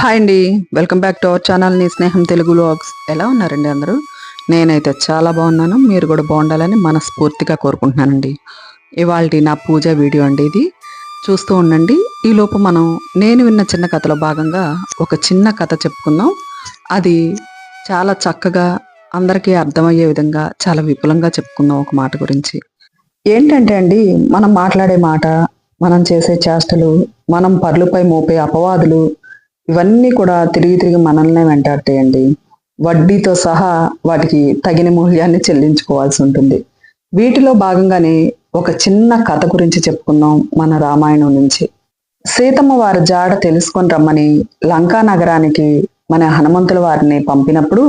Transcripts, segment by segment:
Hi అండి. Welcome back to our channel నీ స్నేహం తెలుగు వ్లాగ్స్ ఎలా ఉన్నారండి అందరూ? నేనైతే చాలా బాగున్నాను. మీరు కూడా బాగుండాలని మనస్ఫూర్తిగా కోరుకుంటున్నానండి. ఇవాళ నా పూజ వీడియో అండి ఇది. చూస్తూ ఉండండి. ఈ మనం నేను విన్న చిన్న కథలో భాగంగా ఒక చిన్న కథ చెప్పుకుందాం. అది చాలా చక్కగా అందరికీ అర్థమయ్యే విధంగా చాలా విపులంగా చెప్పుకుందాం ఒక మాట గురించి. ఏంటంటే అండి మనం మాట్లాడే మాట మనం చేసే చేష్టలు మనం పర్లుపై మోపే అపవాదులు ఇవన్నీ కూడా తిరిగి తిరిగి మనల్నే వెంటాడతాయండి. వడ్డీతో సహా వాటికి తగిన మూల్యాన్ని చెల్లించుకోవాల్సి ఉంటుంది. వీటిలో భాగంగానే ఒక చిన్న కథ గురించి చెప్పుకుందాం మన రామాయణం నుంచి. సీతమ్మ వారి జాడ తెలుసుకొని రమ్మని లంకా నగరానికి మన హనుమంతుల వారిని పంపినప్పుడు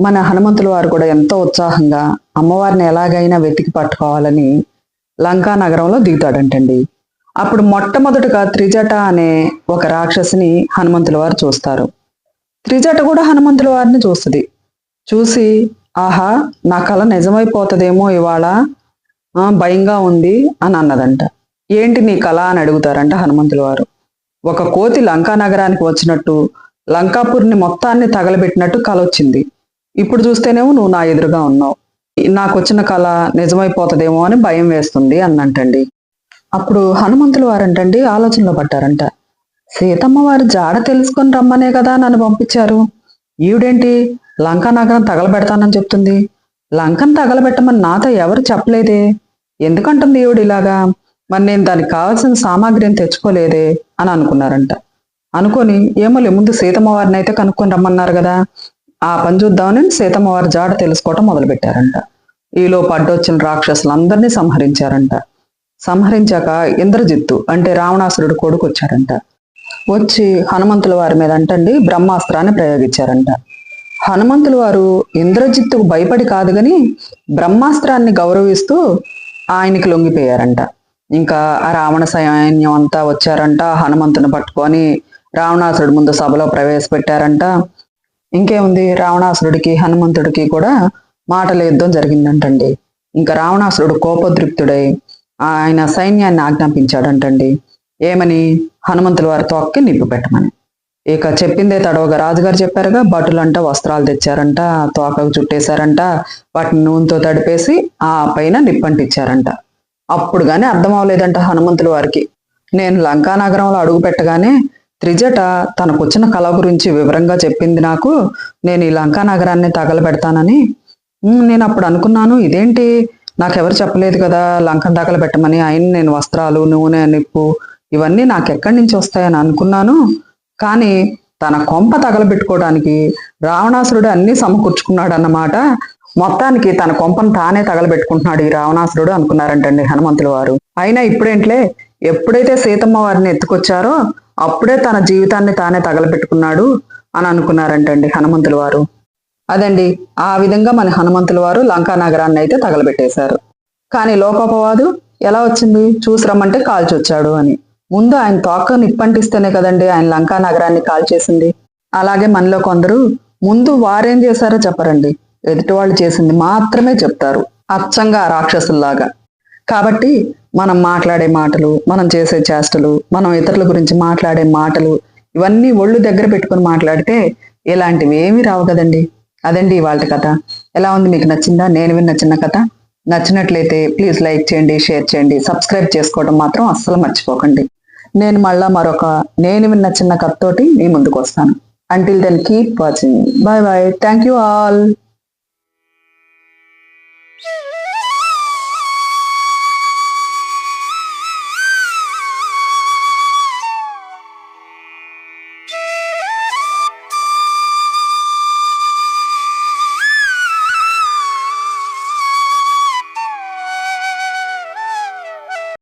మన హనుమంతుల వారు కూడా ఎంతో ఉత్సాహంగా అమ్మవారిని ఎలాగైనా వెతికి పట్టుకోవాలని లంకా నగరంలో దిగుతాడంటండి. అప్పుడు మొట్టమొదటగా త్రిజట అనే ఒక రాక్షసిని హనుమంతుల వారు చూస్తారు. త్రిజట కూడా హనుమంతుల వారిని చూస్తుంది. చూసి ఆహా నా కళ నిజమైపోతుందేమో ఇవాళ. భయంగా ఉంది అని అన్నదంట. ఏంటి నీ కళ? అని అడుగుతారంట హనుమంతుల వారు. ఒక కోతి లంకా నగరానికి వచ్చినట్టు లంకాపూర్ని మొత్తాన్ని తగలబెట్టినట్టు కల వచ్చింది. ఇప్పుడు చూస్తేనేమో నువ్వు నా ఎదురుగా ఉన్నావు. నాకు వచ్చిన కళ నిజమైపోతుందేమో అని భయం వేస్తుంది అన్నంటండి. అప్పుడు హనుమంతుల వారంటండి ఆలోచనలో పడ్డారంట. సీతమ్మ వారు జాడ తెలుసుకొని రమ్మనే కదా నన్ను పంపించారు. ఈవిడేంటి? లంకా నగరం తగలబెడతానని చెప్తుంది. లంకను తగలబెట్టమని నాతో ఎవరు చెప్పలేదే? ఎందుకంటుంది ఈవిడ ఇలాగా? మరి నేను దానికి కావాల్సిన సామాగ్రిని తెచ్చుకోలేదే అని అనుకున్నారంట. అనుకొని ఏమోలే ముందు సీతమ్మ వారిని అయితే కనుక్కొని రమ్మన్నారు కదా. ఆ పని చూద్దామని సీతమ్మ వారి జాడ తెలుసుకోవటం మొదలుపెట్టారంట. ఈలో పడ్డొచ్చిన రాక్షసులందరినీ సంహరించారంట. సంహరించాక ఇంద్రజిత్తు అంటే రావణాసురుడు కొడుకు వచ్చారంట వచ్చి హనుమంతుల వారి మీద అంటండి బ్రహ్మాస్త్రాన్ని ప్రయోగించారంట. హనుమంతుల వారు ఇంద్రజిత్తుకు భయపడి కాదు గని బ్రహ్మాస్త్రాన్ని గౌరవిస్తూ ఆయనకి లొంగిపోయారంట. ఇంకా ఆ రావణ సైన్యం అంతా వచ్చారంట హనుమంతుని పట్టుకొని రావణాసురుడు ముందు సభలో ప్రవేశపెట్టారంట. ఇంకేముంది? రావణాసురుడికి హనుమంతుడికి కూడా మాటల యుద్ధం జరిగిందంటండి. ఇంకా రావణాసురుడు కోపదృప్తుడై ఆయన సైన్యాన్ని ఆజ్ఞాపించాడంటండి. ఏమని? హనుమంతుల వారి తోక్కి నిప్పు పెట్టమని. ఇక చెప్పిందే తడవగా రాజుగారు చెప్పారుగా భటులంట వస్త్రాలు తెచ్చారంట తోకకు చుట్టేశారంట వాటిని నూనెతో తడిపేసి ఆ పైన నిప్పంటిచ్చారంట. అప్పుడు కానీ అర్థం అవ్వలేదంట హనుమంతుల వారికి. నేను లంకా నగరంలో అడుగు పెట్టగానే త్రిజట తనకొచ్చిన కళ గురించి వివరంగా చెప్పింది నాకు. నేను ఈ లంకా నగరాన్ని తగలబెడతానని. నేను అప్పుడు అనుకున్నాను ఇదేంటి? నాకెవరు చెప్పలేదు కదా లంకను తగలబెట్టమని ఆయన నేను వస్త్రాలు నూనె నిప్పు ఇవన్నీ నాకు ఎక్కడి నుంచి వస్తాయని అనుకున్నాను. కానీ తన కొంప తగలబెట్టుకోవడానికి రావణాసురుడు అన్ని సమకూర్చుకున్నాడు అన్నమాట మొత్తానికి తన కొంపను తానే తగలబెట్టుకుంటున్నాడు ఈ రావణాసురుడు అనుకున్నారంటండి హనుమంతుల వారు. అయినా ఇప్పుడేంట్లే ఎప్పుడైతే సీతమ్మ వారిని ఎత్తుకొచ్చారో అప్పుడే తన జీవితాన్ని తానే తగలబెట్టుకున్నాడు అని అనుకున్నారంటండి హనుమంతుల వారు. అదండి. ఆ విధంగా మన హనుమంతుల వారు లంకా నగరాన్ని అయితే తగలబెట్టేశారు. కానీ లోకోపవాదు ఎలా వచ్చింది? చూసి రమ్మంటే కాల్చొచ్చాడు అని. ముందు ఆయన తోక నిప్పంటిస్తేనే కదండి ఆయన లంకా నగరాన్ని కాల్చేసింది. అలాగే మనలో కొందరు ముందు వారేం చేశారో చెప్పరండి. ఎదుటి వాళ్ళు చేసింది మాత్రమే చెప్తారు. అచ్చంగా రాక్షసుల్లాగా. కాబట్టి మనం మాట్లాడే మాటలు మనం చేసే చేష్టలు మనం ఇతరుల గురించి మాట్లాడే మాటలు ఇవన్నీ ఒళ్ళు దగ్గర పెట్టుకుని మాట్లాడితే ఇలాంటివి ఏమీ రావు కదండి. అదండి ఇవాళ కథ. ఎలా ఉంది మీకు నచ్చిందా? నేను విన్న చిన్న కథ. నచ్చినట్లయితే ప్లీజ్ లైక్ చేయండి షేర్ చేయండి సబ్స్క్రైబ్ చేసుకోవడం మాత్రం అస్సలు మర్చిపోకండి. నేను మళ్ళా మరొక నేను విన్న చిన్న కథతోటి మీ ముందుకు వస్తాను. Until then keep watching bye bye thank you all